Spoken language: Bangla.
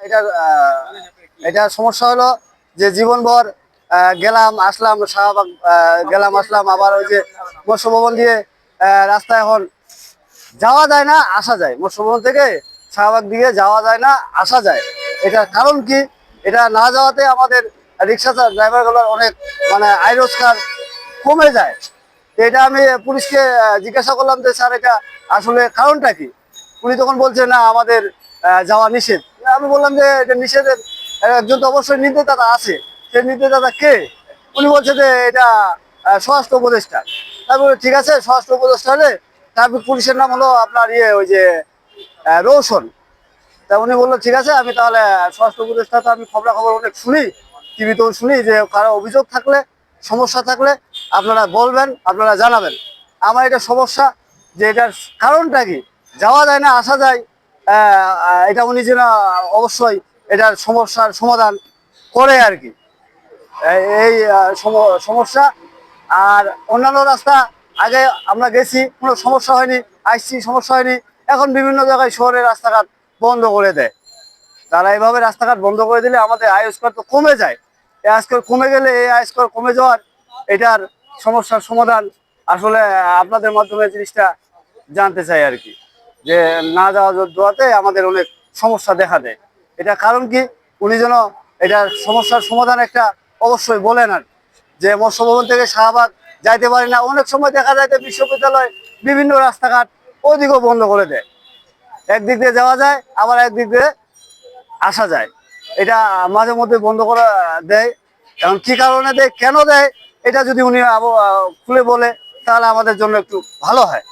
আহ, এটা সমস্যা হলো যে জীবনভর গেলাম আসলাম শাহবাগ গেলাম আসলাম আবার ওই যে মৎস্য ভবন দিয়ে আহ, রাস্তা এখন যাওয়া যায় না আসা যায়। মৎস্য ভবন থেকে শাহবাগ দিকে যাওয়া যায় না আসা যায়। এটার কারণ কি? এটা না যাওয়াতে আমাদের রিক্সা ড্রাইভারগুলোর অনেক মানে আয় রোজগার কমে যায়। এটা আমি পুলিশকে জিজ্ঞাসা করলাম যে স্যার এটা আসলে কারণটা কি? উনি তখন বলছে না আমাদের যাওয়া নিষেধ। আমি বললাম যে এটা নিষেধের একজন তো অবশ্যই নির্দেশদাতা আছে। সেই নির্দেশদাতা কে? উনি বলছে যে এটা স্বরাষ্ট্র উপদেষ্টা। তারপরে ঠিক আছে, স্বরাষ্ট্র উপদেষ্টা হলে তারপর পুলিশের নাম হলো আপনার ইয়ে ওই যে রৌশন তা উনি বলল, ঠিক আছে, আমি তাহলে স্বরাষ্ট্র উপদেষ্টা তো আমি খবরাখবর অনেক শুনি টিভিতেও শুনি যে কারও অভিযোগ থাকলে, সমস্যা থাকলে আপনারা বলবেন, আপনারা জানাবেন। আমার এটা সমস্যা যে এটার কারণটা কি? যাওয়া যায় না, আসা যায় এটা উনি যেন অবশ্যই এটার সমস্যার সমাধান করে আর কি। এই- এই সম- সমস্যা। আর অন্যান্য রাস্তা, আগে আমরা গেছি, কোনো সমস্যা হয়নি, আসছি, সমস্যা হয়নি। এখন বিভিন্ন জায়গায় শহরের রাস্তাঘাট বন্ধ করে দেয়। তারা এইভাবে রাস্তাঘাট বন্ধ করে দিলে আমাদের আয় স্কোর তো কমে যায়। এই আয় স্কোর কমে গেলে এই আয় স্কোর কমে যাওয়ার এটার সমস্যার সমাধান আসলে আপনাদের মাধ্যমে জিনিসটা জানতে চাই আর কি। যে না যাওয়া দোয়াতে আমাদের অনেক সমস্যা দেখা দেয়। এটা কারণ কি? উনি যেন এটার সমস্যার সমাধান একটা অবশ্যই বলেন আর যে মৎস্য ভবন থেকে শাহবাগ যাইতে পারি না, অনেক সময় দেখা যায় যে বিশ্ববিদ্যালয় বিভিন্ন রাস্তাঘাট ওদিকেও বন্ধ করে দেয়। একদিক দিয়ে যাওয়া যায়, আবার একদিক দিয়ে আসা যায়। এটা মাঝে মধ্যে বন্ধ করে দেয়। এখন কি কারণে দেয়, কেন দেয়, এটা যদি উনি খুলে বলে, তাহলে আমাদের জন্য একটু ভালো হয়।